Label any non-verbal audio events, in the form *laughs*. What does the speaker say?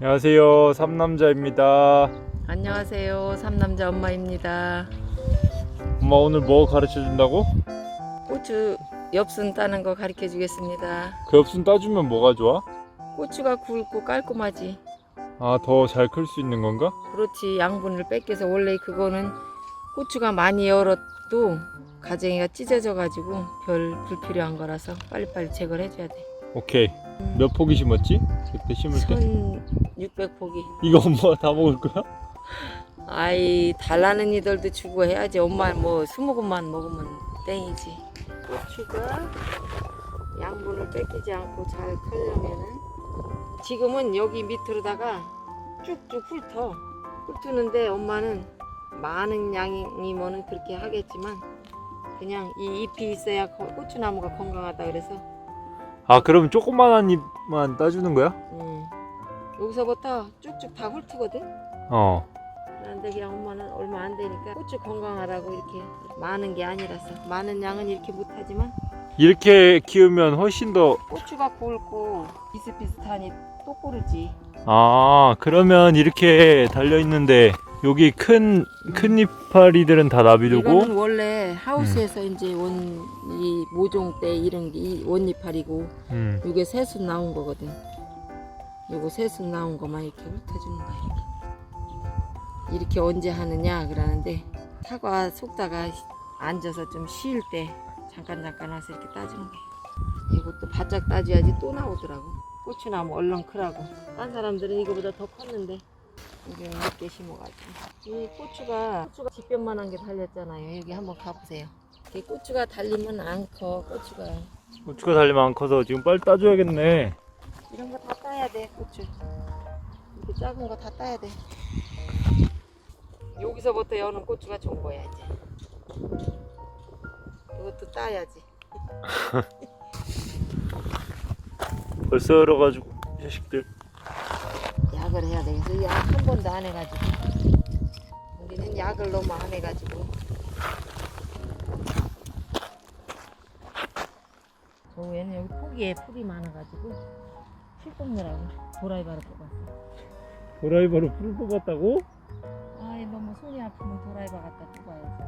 안녕하세요 삼남자입니다 안녕하세요. 삼남자 엄마입니다. 엄마 오늘 뭐 가르쳐 준다고? 고추 엽순 따는 거 가르쳐 주겠습니다. 그 엽순 따주면 뭐가 좋아? 고추가 굵고 깔끔하지. 아 더 잘 클 수 있는 건가? 그렇지 양분을 뺏겨서 원래 그거는 고추가 많이 열어도 가정이가 찢어져 가지고 별 불필요한 거라서 빨리빨리 제거를 해줘야 돼. 오케이 몇 포기 심었지? 그때 심을 때? 1600포기. 이거 엄마가 다 먹을 거야? 아이 달라는 이들도 주고 해야지. 엄마 뭐 스무 건만 먹으면 땡이지. 고추가 양분을 뺏기지 않고 잘 크려면은 지금은 여기 밑으로다가 쭉쭉 훑어. 훑는데 엄마는 많은 양이면은 그렇게 하겠지만 그냥 이 잎이 있어야 거- 고추나무가 건강하다 그래서 아 그럼 조그만한 잎만 따주는 거야? 음, 여기서부터 쭉쭉 다 훑거든. 어 그런데 그냥 엄마는 얼마 안 되니까 고추 건강하라고 이렇게 많은 게 아니라서 많은 양은 이렇게 못하지만 이렇게 키우면 훨씬 더 고추가 굵고 비슷비슷하니 또 고르지 아 그러면 이렇게 달려 있는데 여기 큰, 큰 이파리들은 다 이거는 원래 하우스에서 이제 원이 모종 때 이런 게이 원이파리고 음. 이게 새순 나온 거거든. 요거 새순 나온 거만 이렇게 훑어주는 거야 이렇게. 이렇게 언제 하느냐 그러는데 사과 속다가 앉아서 좀 쉴 때 잠깐 잠깐 와서 이렇게 따주는 거야. 이것도 바짝 따줘야지 또 나오더라고. 고추나무 얼른 크라고. 딴 사람들은 이거보다 더 컸는데 이게 몇개 심어가지고. 이 고추가 고추가 뒷변만한 게 달렸잖아요. 여기 한번 가보세요. 이게 고추가 달리면 안커 고추가. 고추가 달리면 안 커서 지금 빨리 따줘야겠네. 이런 거 다 따야 돼 고추. 이렇게 작은 거 다 따야 돼. 여기서부터 여는 고추가 좋은 거야 이제. 이것도 따야지. *laughs* 벌써 열어가지고 이 자식들 약을 해야 되겠어 약한 번도 안 해가지고. 우리는 약을 너무 안 해가지고. 저 위에는 여기 포기에 풀이 많아가지고 풀 뽑느라고 도라이바로 뽑았어. 도라이버로 풀 뽑았다고? 아이 너무 손이 아프면 도라이바 갖다 뽑아야지